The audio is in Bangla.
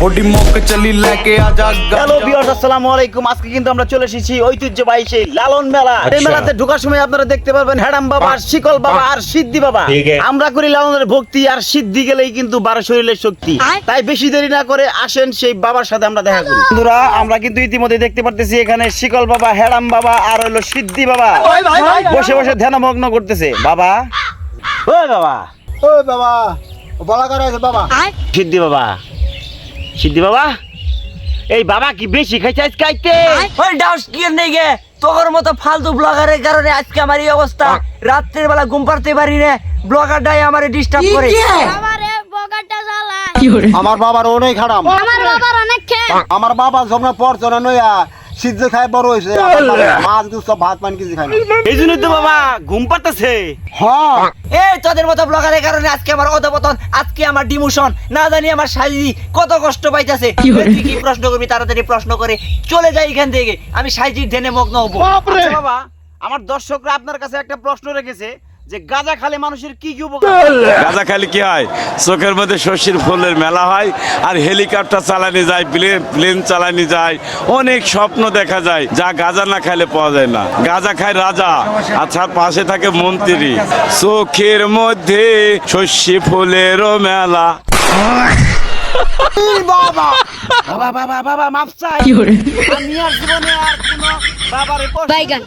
বডি চলি আজা হ্যালো ভিউয়ার্স আসসালামু আলাইকুম। আজকে কিন্তু আমরা চলে এসেছি ঐতিহ্যবাহী সেই লালন মেলা। এই মেলাতে ঢোকার সময় আপনারা দেখতে পারবেন হেডাম বাবা আর শিকল বাবা আর সিদ্ধি বাবা। আমরা করি লালনের ভক্তি আর সিদ্ধি গেলেই কিন্তু বারো শরীরের শক্তি। তাই বেশি দেরি না করে আসেন সেই বাবার সাথে আমরা দেখা করি। বন্ধুরা আমরা কিন্তু ইতিমধ্যে দেখতে পারতেছি এখানে শিকল বাবা হেডাম বাবা আর হলো সিদ্ধি বাবা। বসে বসে ধ্যানমগ্ন করতেছে। বাবা। ও বাবা। ও বাবা। বলা করে আছে বাবা। সিদ্ধি বাবা। সিদ্ধি বাবা। এই বাবা কি বেশি খাইছে আজকে আইতে? ওই ডাউস কি নেই গে তোর মতো ফালতু ব্লগারের কারণে আজকে আমার এই অবস্থা। রাত্রের বেলা ঘুম পাড়তে পারি না। ব্লগারটাই আমার ডিস্টার্ব করে। আমারে বগাটা জ্বালা আমার বাবার অনেক খারাপ আমার বাবার অনেক আমার বাবা যখন পড়ছে না সিদ্ধ খায় বড় হয়েছে। মাছ গুছ সব ভাত পানি কিছু খায় না। এই জন্যই তো বাবা ঘুম পাতাছে হ্যাঁ এই তোদের মতো ব্লগারের কারণে আজকে আমার অধপতন আজকে আমার ডিমোশন না জানি আমার শারীরি কত কষ্ট পাইতাছে। তুই কি প্রশ্ন করবি তাড়াতাড়ি প্রশ্ন করে চলে যাই এখান থেকে। আমি সাইজির ধ্যানে মগ্ন হব। আচ্ছা বাবা আমার দর্শকরা আপনার কাছে একটা প্রশ্ন রেখেছে। যে গাঁজা খালে মানুষের কি কি উপকার গাঁজা খালি কি হয়? চোখের মধ্যে শস্যের ফুলের মেলা হয় আর হেলিকপ্টার চালানি যায় প্লেন প্লেন চালানি যায়। অনেক স্বপ্ন দেখা যায় যা গাঁজা না খাইলে পাওয়া যায় না। গাঁজা খায় রাজা আর তার পাশে থাকে মন্ত্রী। চোখের মধ্যে শস্য ফুলেরও মেলা। বাবা! বাবা বাবা মাফ চাই। আমি আর জীবনে আর কোনো বাবারে কষ্ট বাইগান।